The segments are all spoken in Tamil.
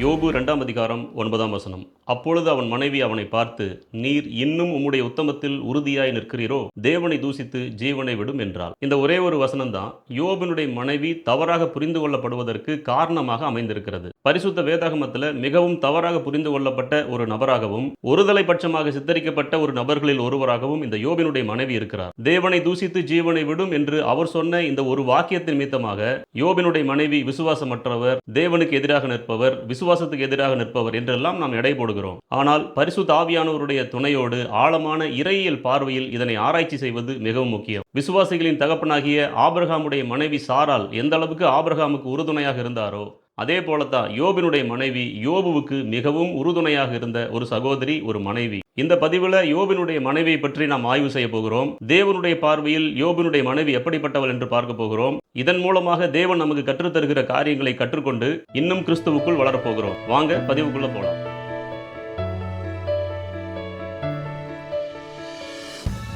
யோபு ரெண்டாம் அதிகாரம் ஒன்பதாம் வசனம். அப்பொழுது அவன் மனைவி அவனை பார்த்து நீர் இன்னும் உம்முடைய உத்தமத்தில் உறுதியாய் நிற்கிறீரோ? தேவனை தூசித்து ஜீவனை விடும் என்றாள். இந்த ஒரே ஒரு வசனம் யோபனுடைய மனைவி தவறாக புரிந்து கொள்ளப்படுவதற்கு காரணமாக அமைந்திருக்கிறது. பரிசுத்த வேதாகமத்தில் மிகவும் தவறாக புரிந்து கொள்ளப்பட்ட ஒரு நபராகவும் ஒருதலை பட்சமாக சித்தரிக்கப்பட்ட ஒரு நபர்களில் ஒருவராகவும் இந்த யோபினுடைய மனைவி இருக்கிறார். தேவனை தூசித்து ஜீவனை விடும் என்று அவர் சொன்ன இந்த ஒரு வாக்கியத்தின் நிமித்தமாக யோபினுடைய மனைவி விசுவாசமற்றவர் தேவனுக்கு எதிராக நிற்பவர் விசுவாசத்துக்கு எதிராக நிற்பவர் என்றெல்லாம் நாம் எடை போடுகிறோம். ஆனால் பரிசு தாவியானவருடைய துணையோடு ஆழமான இறையியல் பார்வையில் இதனை ஆராய்ச்சி செய்வது மிகவும் முக்கியம். விசுவாசிகளின் தகப்பனாகிய ஆபிரகாமுடைய மனைவி சாரால் எந்த அளவுக்கு ஆபிரகாமுக்கு உறுதுணையாக இருந்தாரோ அதே போலத்தான் யோபினுடைய மனைவி யோபுவுக்கு மிகவும் உறுதுணையாக இருந்த ஒரு சகோதரி ஒரு மனைவி. இந்த பதிவில் யோபினுடைய மனைவியை பற்றி நாம் ஆய்வு செய்ய போகிறோம். தேவனுடைய பார்வையில் யோபினுடைய மனைவி எப்படிப்பட்டவள் என்று பார்க்க போகிறோம். இதன் மூலமாக தேவன் நமக்கு கற்றுத்தருகிற காரியங்களை கற்றுக்கொண்டு இன்னும் கிறிஸ்துவுக்குள் வளரப்போகிறோம் வாங்க பதிவுக்குள்ள போலாம்.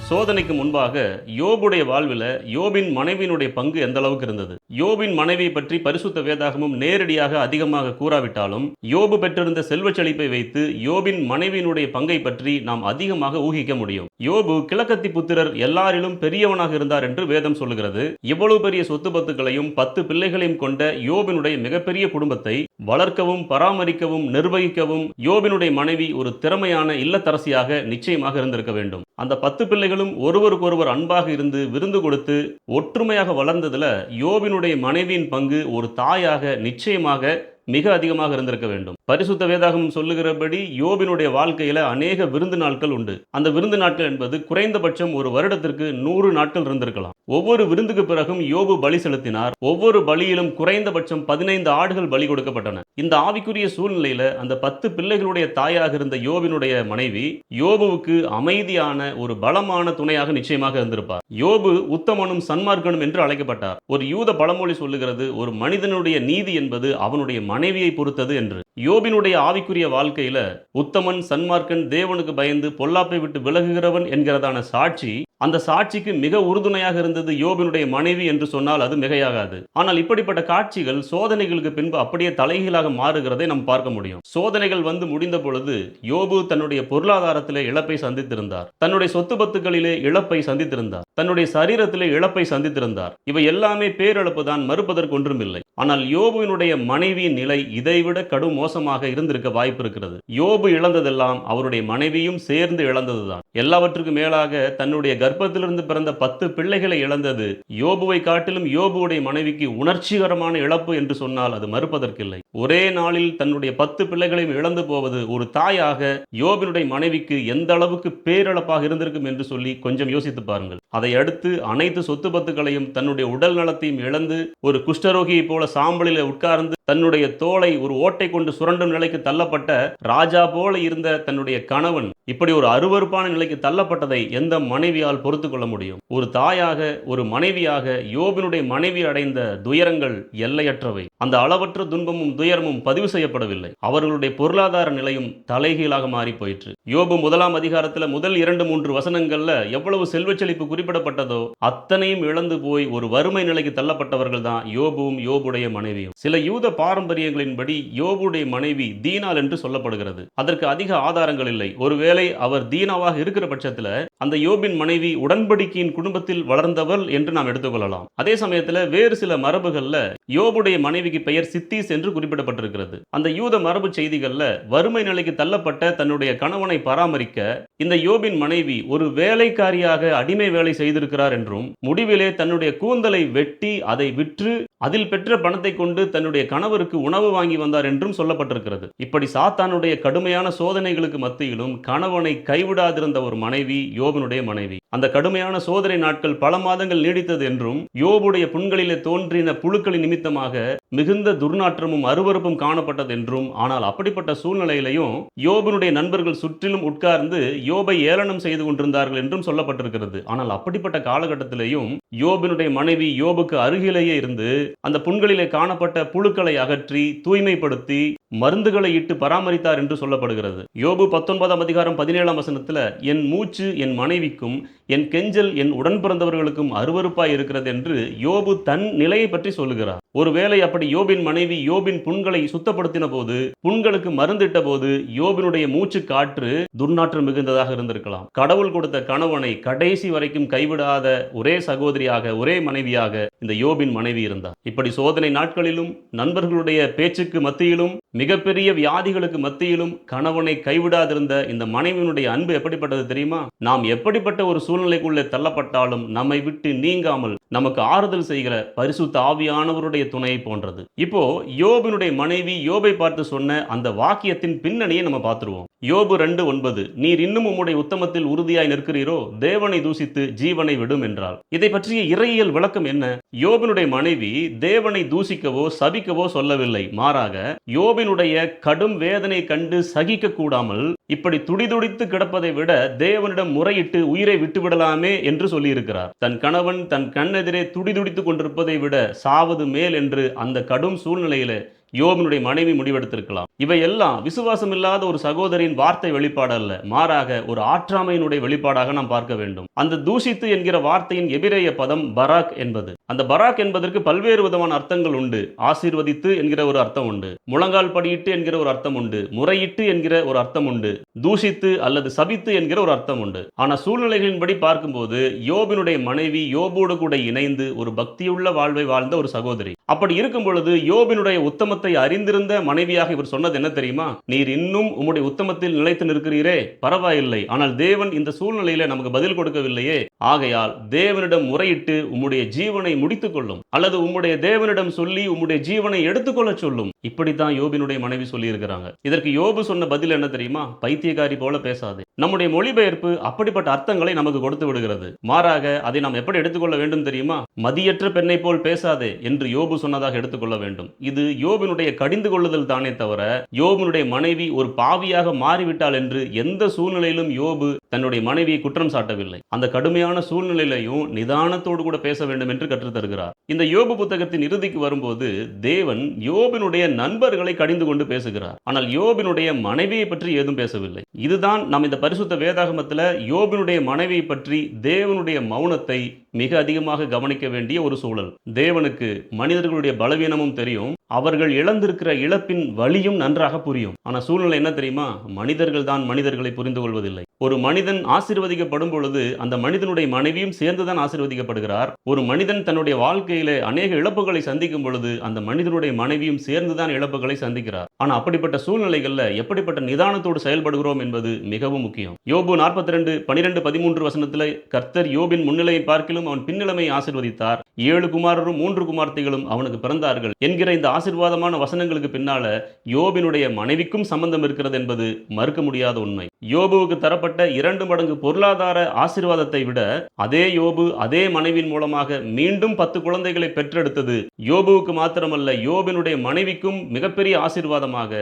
சோதனைக்கு முன்பாக யோபுடைய வாழ்வில் யோபின் மனைவியினுடைய பங்கு எந்த அளவுக்கு இருந்தது? யோபின் மனைவியை பற்றி பரிசுத்த வேதாகமும் நேரடியாக அதிகமாக கூறாவிட்டாலும் யோபு பெற்றிருந்த செல்வச் செழிப்பை வைத்து யோபின் மனைவியினுடைய பங்கை பற்றி நாம் அதிகமாக ஊகிக்க முடியும். யோபு கிழக்கத்தி புத்திரர் எல்லாரிலும் பெரியவனாக இருந்தார் என்று வேதம் சொல்லுகிறது. இவ்வளவு பெரிய சொத்து பத்துக்களையும் பத்து பிள்ளைகளையும் கொண்ட யோபினுடைய மிகப்பெரிய குடும்பத்தை வளர்க்கவும் பராமரிக்கவும் நிர்வகிக்கவும் யோபினுடைய மனைவி ஒரு திறமையான இல்லத்தரசியாக நிச்சயமாக இருந்திருக்க வேண்டும். அந்த பத்து பிள்ளைகளும் ஒருவருக்கொருவர் அன்பாக இருந்து விருந்து கொடுத்து ஒற்றுமையாக வளர்ந்ததுல யோபினுடைய மனைவியின் பங்கு ஒரு தாயாக நிச்சயமாக மிக அதிகமாக இருந்திருக்க வேண்டும். பரிசுத்த வேதாகம் சொல்லுகிறபடி யோபினுடைய வாழ்க்கையில அநேக விருந்து நாட்கள் உண்டு. அந்த விருந்து நாட்கள் என்பது குறைந்தபட்சம் ஒரு வருடத்திற்கு நூறு நாட்கள் இருந்திருக்கலாம். ஒவ்வொரு விருந்துக்கு பிறகும் யோபு பலி செலுத்தினார். ஒவ்வொரு பலியிலும் குறைந்தபட்சம் பதினைந்து ஆடுகள் பலி கொடுக்கப்பட்டன. இந்த ஆவிக்குரிய சூழ்நிலையில அந்த பத்து பிள்ளைகளுடைய தாயாக இருந்த யோபினுடைய மனைவி யோபுவுக்கு அமைதியான ஒரு பலமான துணையாக நிச்சயமாக இருந்திருப்பார். யோபு உத்தமனும் சன்மார்க்கனும் என்று அழைக்கப்பட்டார். ஒரு யூத பழமொழி சொல்லுகிறது ஒரு மனிதனுடைய நீதி என்பது அவனுடைய மனைவியை பொறுத்தது என்று. யோபினுடைய ஆவிக்குரிய வாழ்க்கையில உத்தமன் சன்மார்க்கன் தேவனுக்கு பயந்து பொல்லாப்பை விட்டு விலகுகிறவன் என்கிறதான சாட்சி அந்த சாட்சிக்கு மிக உறுதுணையாக இருந்தது யோபினுடைய மனைவி என்று சொன்னால் அது மிகையாகாது. ஆனால் இப்படிப்பட்ட காட்சிகள் சோதனைகளுக்கு பின்பு அப்படியே தலைகீழாக மாறுகிறதை நாம் பார்க்க முடியும். சோதனைகள் வந்து முடிந்த பொழுது யோபு தன்னுடைய பொருளாதாரத்திலே இழப்பை சந்தித்திருந்தார். தன்னுடைய சொத்து பத்துகளிலே இழப்பை சந்தித்திருந்தார். தன்னுடைய சரீரத்திலே இழப்பை சந்தித்திருந்தார். இவை எல்லாமே பேரிழப்பு தான் மறுப்பதற்கு ஒன்றுமில்லை. ஆனால் யோபுவினுடைய மனைவியின் நிலை இதைவிட கடும் மோசமாக இருந்திருக்க வாய்ப்பு இருக்கிறது. யோபு இழந்ததெல்லாம் அவருடைய மனைவியும் சேர்ந்து இழந்ததுதான். எல்லாவற்றுக்கும் மேலாக தன்னுடைய கர்ப்பத்திலிருந்து பிறந்த பத்து பிள்ளைகளை இழந்தது யோபுவை காட்டிலும் யோபுவுடைய மனைவிக்கு உணர்ச்சிகரமான இழப்பு என்று சொன்னால் அது மறுப்பதற்கில்லை. ஒரே நாளில் தன்னுடைய பத்து பிள்ளைகளையும் இழந்து போவது ஒரு தாயாக யோபினுடைய மனைவிக்கு எந்த அளவுக்கு பேரிழப்பாக இருந்திருக்கும் என்று சொல்லி கொஞ்சம் யோசித்து பாருங்கள். அதை அடுத்து அனைத்து சொத்து பத்துக்களையும் தன்னுடைய உடல் நலத்தையும் இழந்து ஒரு குஷ்டரோகியைப் போல சாம்பலில் உட்கார்ந்து தன்னுடைய தோலை ஒரு ஓட்டை கொண்டு சுரண்டும் நிலைக்கு தள்ளப்பட்ட ராஜா போல இருந்த தன்னுடைய கணவன் இப்படி ஒரு அருவருப்பான நிலைக்கு தள்ளப்பட்டதை எந்த மனைவியால் பொறுத்து கொள்ள முடியும்? ஒரு தாயாக ஒரு மனைவியாக யோபினுடைய மனைவி அடைந்த துயரங்கள் எல்லையற்றவை. அந்த அளவற்ற துன்பமும் துயரமும் பதிவு செய்யப்படவில்லை. அவர்களுடைய பொருளாதார நிலையும் தலைகீழாக மாறி போயிற்று. யோபு முதலாம் அதிகாரத்துல முதல் இரண்டு மூன்று வசனங்கள்ல எவ்வளவு செல்வச் செழிப்பு குறிப்பிடப்பட்டதோ அத்தனையும் இழந்து போய் ஒரு வறுமை நிலைக்கு தள்ளப்பட்டவர்கள் தான் யோபுவும் யோபுடைய மனைவியும். சில யூத பாரம்பரியங்களின்படி யோபுடைய மனைவி தீனாள் என்று சொல்லப்படுகிறது. அதற்கு அதிக ஆதாரங்கள் இல்லை. ஒருவேளை அவர் தீனாவாக இருக்கிற பட்சத்தில் அந்த யோபின் மனைவி உடன்படிக்கையின் குடும்பத்தில் வளர்ந்தவள் என்று நாம் எடுத்துக்கொள்ளலாம். அதே சமயத்தில் வேறு சில மரபுகளில் யோபுடைய மனைவிக்கு பெயர் சித்திஸ் என்று குறிப்பிடப்பட்டிருக்கிறது. அந்த யூத மரபு செய்திகளில் வறுமை நிலைக்கு தள்ளப்பட்ட தன்னுடைய கணவனை பராமரிக்க இந்த யோபின் மனைவி ஒரு வேலைக்காரியாக அடிமை வேலை செய்திருக்கிறார் என்றும் முடிவிலே தன்னுடைய கூந்தலை வெட்டி அதை விற்று அதில் பெற்ற பணத்தை கொண்டு தன்னுடைய கணவருக்கு உணவு வாங்கி வந்தார் என்றும் சொல்லப்பட்டிருக்கிறது. இப்படி சாத்தானுடைய கடுமையான சோதனைகளுக்கு மத்தியிலும் கணவனை கைவிடாதிருந்த ஒரு மனைவி யோபனுடைய மனைவி. அந்த கடுமையான சோதனை நாட்கள் பல மாதங்கள் நீடித்தது என்றும் யோபுடைய புண்களிலே தோன்றின புழுக்களின் நிமித்தமாக மிகுந்த துர்நாற்றமும் அருவறுப்பும் காணப்பட்டது என்றும் ஆனால் அப்படிப்பட்ட சூழ்நிலையிலையும் யோபனுடைய நண்பர்கள் சுற்றிலும் உட்கார்ந்து யோபை ஏளனம் செய்து கொண்டிருந்தார்கள் என்றும் சொல்லப்பட்டிருக்கிறது. ஆனால் அப்படிப்பட்ட காலகட்டத்திலேயும் யோபினுடைய மனைவி யோபுக்கு அருகிலேயே இருந்து அந்த புண்களிலே காணப்பட்ட புழுக்களை அகற்றி தூய்மைப்படுத்தி மருந்துகளை இட்டு பராமரித்தார் என்று சொல்லப்படுகிறது. யோபு பத்தொன்பதாம் அதிகாரம் பதினேழாம் வசனத்துல என் மூச்சு என் மனைவிக்கும் என் கெஞ்சல் என் உடன் பிறந்தவர்களுக்கும் அருவருப்பாய் இருக்கிறது என்று யோபு தன் நிலையை பற்றி சொல்லுகிறார். ஒருவேளை அப்படி யோபின் மனைவி யோபின் புண்களை சுத்தப்படுத்தின போது புண்களுக்கு மருந்திட்ட போது யோபினுடைய மூச்சு காற்று துர்நாற்றம் மிகுந்ததாக இருந்திருக்கலாம். கடவுள் கொடுத்த கணவனை கடைசி வரைக்கும் கைவிடாத ஒரே சகோதரியாக ஒரே மனைவியாக இந்த யோபின் மனைவி இருந்தார். இப்படி சோதனை நாட்களிலும் நண்பர்களுடைய பேச்சுக்கு மத்தியிலும் மிகப்பெரிய வியாதிகளுக்கு மத்தியிலும் கணவனை கைவிடாதிருந்த இந்த மனைவியினுடைய அன்பு எப்படிப்பட்டது தெரியுமா? நாம் எப்படிப்பட்ட ஒரு சூழ்நிலைக்குள்ளே தள்ளப்பட்டாலும் நம்மை விட்டு நீங்காமல் நமக்கு ஆறுதல் செய்கிற பரிசுத்த ஆவியானவருடைய துணை போன்றது. இப்போ யோபினுடைய மனைவி யோபை பார்த்து சொன்ன அந்த வாக்கியத்தின் பின்னணியை நம்ம பார்த்துருவோம். யோபு ரெண்டு ஒன்பது நீர் இன்னும் உம்முடைய உத்தமத்தில் உறுதியாய் நிற்கிறீரோ? தேவனை தூசித்து ஜீவனை விடும் என்றால் இதை பற்றிய இறையியல் விளக்கம் என்ன? யோபினுடைய மனைவி தேவனை தூசிக்கவோ சபிக்கவோ சொல்லவில்லை. மாறாக யோபினுடைய கடும் வேதனை கண்டு சகிக்க கூடாமல் இப்படி துடிதுடித்து கிடப்பதை விட தேவனிடம் முறையிட்டு உயிரை விட்டுவிடலாமே என்று சொல்லியிருக்கிறார். தன் கணவன் தன் கண்ணெதிரே துடிதுடித்துக் கொண்டிருப்பதை விட சாவது மேல் என்று அந்த கடும் சூழ்நிலையில யோபனுடைய மனைவி முடிவெடுத்திருக்கலாம். இவையெல்லாம் விசுவாசம் இல்லாத ஒரு சகோதரியின் வார்த்தை வெளிப்பாடு அல்ல. மாறாக ஒரு ஆற்றாமையினுடைய வெளிப்பாடாக நாம் பார்க்க வேண்டும். அந்த தூஷித்து என்கிற வார்த்தையின் எபிரேய பதம் பராக் என்பது. அந்த பராக் என்பதற்கு பல்வேறு விதமான அர்த்தங்கள் உண்டு. ஆசீர்வதித்து என்கிற ஒரு அர்த்தம் உண்டு. முழங்கால் படியிட்டு என்கிற ஒரு அர்த்தம் உண்டு. முறையிட்டு என்கிற ஒரு அர்த்தம் உண்டு. தூஷித்து அல்லது சபித்து என்கிற ஒரு அர்த்தம் உண்டு. ஆனால் சூழ்நிலைகளின்படி பார்க்கும்போது யோபினுடைய மனைவி யோபோடு கூட இணைந்து ஒரு பக்தியுள்ள வாழ்வை வாழ்ந்த ஒரு சகோதரி. அப்படி இருக்கும் பொழுது யோபினுடைய உத்தமத்தை அறிந்திருந்த மனைவியாக இவர் சொன்னது என்ன தெரியுமா? நீர் இன்னும் உம்முடைய உத்தமத்தில் நிலைத்து நிற்கிறீரே. பரவாயில்லை. ஆனால் தேவன் இந்த சூழ்நிலையில நமக்கு பதில் கொடுக்கவில்லையே. ஆகையால் தேவனிடம் முறையிட்டு உம்முடைய ஜீவனை ஜீவனை முடித்துக் கொள்ளும் அல்லது உம்முடைய தேவனிடம் சொல்லி உம்முடைய ஜீவனை எடுத்துக்கொள்ள சொல்லும். இப்படித்தான் யோபினுடைய மனைவி சொல்லியிருக்கிறாங்க. இதற்கு யோபு சொன்ன பதில் என்ன தெரியுமா? பைத்தியக்காரி போல பேசாதே. நம்முடைய மொழிபெயர்ப்பு அப்படிப்பட்ட அர்த்தங்களை நமக்கு கொடுத்து விடுகிறது. மாறாக அதை நாம் எப்படி எடுத்துக்கொள்ள வேண்டும் தெரியுமா? மதியற்ற பெண்ணை போல் பேசாதே என்று யோபு சொன்னதாக எடுத்துக்கொள்ள வேண்டும். இது யோபினுடைய கடிந்து கொள்ளுதல் தானே தவிர யோபினுடைய மனைவி ஒரு பாவியாக மாறிவிட்டாள் என்று எந்த சூழ்நிலையிலும் யோபு தன்னுடைய மனைவியை குற்றம் சாட்டவில்லை. அந்த கடுமையான சூழ்நிலையிலையும் நிதானத்தோடு கூட பேச வேண்டும் என்று கற்று தருகிறார். இந்த யோபு புத்தகத்தின் இறுதிக்கு வரும்போது தேவன் யோபினுடைய நண்பர்களை கடிந்து கொண்டு பேசுகிறார். ஆனால் யோபினுடைய மனைவியை பற்றி ஏதும் பேசவில்லை. இதுதான் நாம் இந்த பரிசுத்த வேதாகமத்தில் யோபினுடைய மனைவியை பற்றி தேவனுடைய மௌனத்தை மிக அதிகமாக கவனிக்க வேண்டிய ஒரு சூழல். தேவனுக்கு மனிதர்களுடைய பலவீனமும் தெரியும். அவர்கள் இழந்திருக்கிற இழப்பின் வலியும் நன்றாக புரியும். ஆனால் சூழ்நிலை என்ன தெரியுமா? மனிதர்கள் தான் மனிதர்களை புரிந்து கொள்வதில்லை. ஒரு மனிதன் ஆசிர்வதிக்கப்படும் பொழுது அந்த மனிதனுடைய மனைவியும் சேர்ந்துதான் ஆசிர்வதிக்கப்படுகிறார். ஒரு மனிதன் தன்னுடைய வாழ்க்கையில அநேக இழப்புகளை சந்திக்கும் பொழுது அந்த மனிதனுடைய மனைவியும் சேர்ந்துதான் இழப்புகளை சந்திக்கிறார். ஆனா அப்படிப்பட்ட சூழ்நிலைகள்ல எப்படிப்பட்ட நிதானத்தோடு செயல்படுகிறோம் என்பது மிகவும் முக்கியம். யோபு நாற்பத்தி ரெண்டு பனிரெண்டு பதிமூன்று வசனத்துல கர்த்தர் யோபின் முன்னிலையை பார்க்கிலும் அவன் பின்னிலைமை ஆசிர்வதித்தார். ஏழு குமாரரும் மூன்று குமார்த்திகளும் அவனுக்கு பிறந்தார்கள். என்கிற இந்த ஆசீர்வாதமான வசனங்களுக்கு பின்னால யோபினுடைய மனைவிக்கும் சம்பந்தம் இருக்கிறது என்பது மறுக்க முடியாத உண்மை. யோபுவுக்கு தரப்பட்ட இரண்டு மடங்கு பொருளாதார ஆசீர்வாதத்தை விட அதே யோபு அதே மனைவியின் மூலமாக மீண்டும் பத்து குழந்தைகளை பெற்றெடுத்தது. யோபுவுக்கு மாத்திரமல்ல யோபினுடைய மனைவிக்கும் மிகப்பெரிய ஆசீர்வாதமாக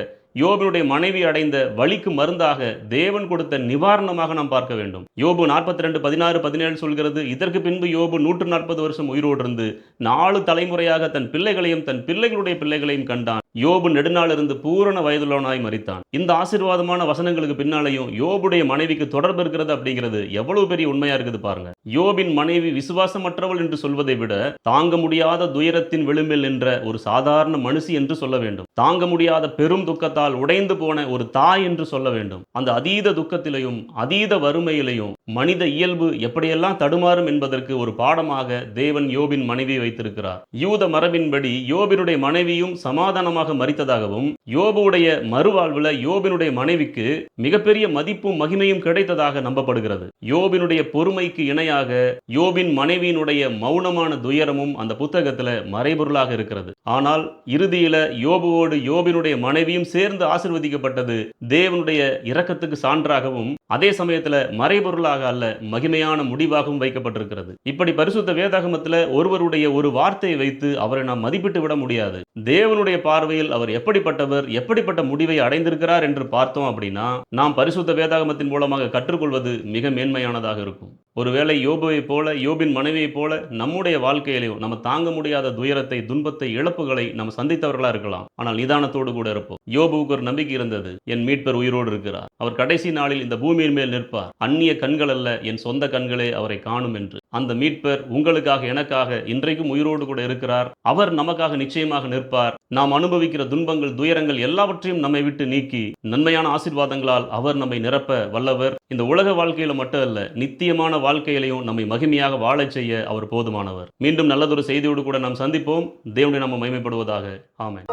யோபினுடைய மனைவி அடைந்த வலிக்கு மருந்தாக தேவன் கொடுத்த நிவாரணமாக நாம் பார்க்க வேண்டும். யோபு நாற்பத்தி ரெண்டு பதினாறு பதினேழு சொல்கிறது இதற்கு பின்பு யோபு நூற்று நாற்பது வருஷம் உயிரோடு இருந்து நாலு தலைமுறையாக தன் பிள்ளைகளையும் தன் பிள்ளைகளுடைய பிள்ளைகளையும் கண்டான். யோபு நெடுநாள் இருந்து பூரண வயதுள்ளவனாய் மறித்தான் இந்த ஆசீர்வாதமான வசனங்களுக்கு பின்னாலேயும் யோபுடைய மனைவிக்கு தொடர்பு இருக்கிறது அப்படிங்கிறது எவ்வளவு பெரிய உண்மையா இருக்குது பாருங்க. யோபின் மனைவி விசுவாசமற்றவள் என்று சொல்வதை விட தாங்க முடியாத துயரத்தின் விளிம்பில் நின்ற ஒரு சாதாரண மனுஷி என்று சொல்ல வேண்டும். தாங்க முடியாத பெரும் துக்கத்தால் துக்கத்தால் உடைந்து போன ஒரு தாய் என்று சொல்ல வேண்டும். அந்த அதீத துக்கத்திலையும் அதீத வறுமையிலையும் மனித இயல்பு எப்படியெல்லாம் தடுமாறும் என்பதற்கு ஒரு பாடமாக தேவன் யோபின் மனைவி வைத்திருக்கிறார். யூத மரபின்படி யோபினுடைய மனைவியும் சமாதானமாக மறித்ததாகவும் யோபுடைய மறுவாழ்வுல யோபினுடைய மனைவிக்கு மிகப்பெரிய மதிப்பும் மகிமையும் கிடைத்ததாக நம்பப்படுகிறது. யோபினுடைய பொறுமைக்கு இணையாக யோபின் மனைவியினுடைய மௌனமான துயரமும் அந்த புத்தகத்துல மறைபொருளாக இருக்கிறது. ஆனால் இறுதியில யோபுவோடு யோபினுடைய மனைவியும் சேர்ந்து ஆசிர்வதிக்கப்பட்டது. தேவனுடைய இரக்கத்துக்கு சான்றாகவும் அதே சமயத்துல மறைபொருளாக அல்ல மகிமையான முடிவாகவும் வைக்கப்பட்டிருக்கிறது. இப்படி பரிசுத்த வேதாகமத்துல ஒருவருடைய ஒரு வார்த்தையை வைத்து அவரை நாம் மதிப்பிட்டு விட முடியாது. தேவனுடைய பார்வையில் அவர் எப்படிப்பட்டவர் எப்படிப்பட்ட முடிவை அடைந்திருக்கிறார் என்று பார்த்தோம் அப்படின்னா நாம் பரிசுத்த வேதாகமத்தின் மூலமாக கற்றுக்கொள்வது மிக மேன்மையானதாக இருக்கும். ஒருவேளை யோபுவைப் போல யோபின் மனைவியைப் போல நம்முடைய வாழ்க்கையிலையும் நம்ம தாங்க முடியாத துயரத்தை துன்பத்தை இழப்புகளை நம்ம சந்தித்தவர்களா இருக்கலாம். ஆனால் நிதானத்தோடு கூட இருப்போம். யோபுவுக்கு ஒரு நம்பிக்கை இருந்தது. என் மீட்பர் உயிரோடு இருக்கிறார். அவர் கடைசி நாளில் இந்த பூமி பூமியின் மேல் நிற்பார். அந்நிய கண்கள் அல்ல என் சொந்த கண்களே அவரை காணும் என்று. அந்த மீட்பர் உங்களுக்காக எனக்காக இன்றைக்கும் உயிரோடு கூட இருக்கிறார். அவர் நமக்காக நிச்சயமாக நிற்பார். நாம் அனுபவிக்கிற துன்பங்கள் துயரங்கள் எல்லாவற்றையும் நம்மை விட்டு நீக்கி நன்மையான ஆசிர்வாதங்களால் அவர் நம்மை நிரப்ப வல்லவர். இந்த உலக வாழ்க்கையில மட்டும் அல்ல நித்தியமான வாழ்க்கையிலையும் நம்மை மகிமையாக வாழச் செய்ய அவர் போதுமானவர். மீண்டும் நல்லதொரு செய்தியோடு கூட நாம் சந்திப்போம். தேவனை நம்ம மகிமைப்படுவதாக. ஆமென்.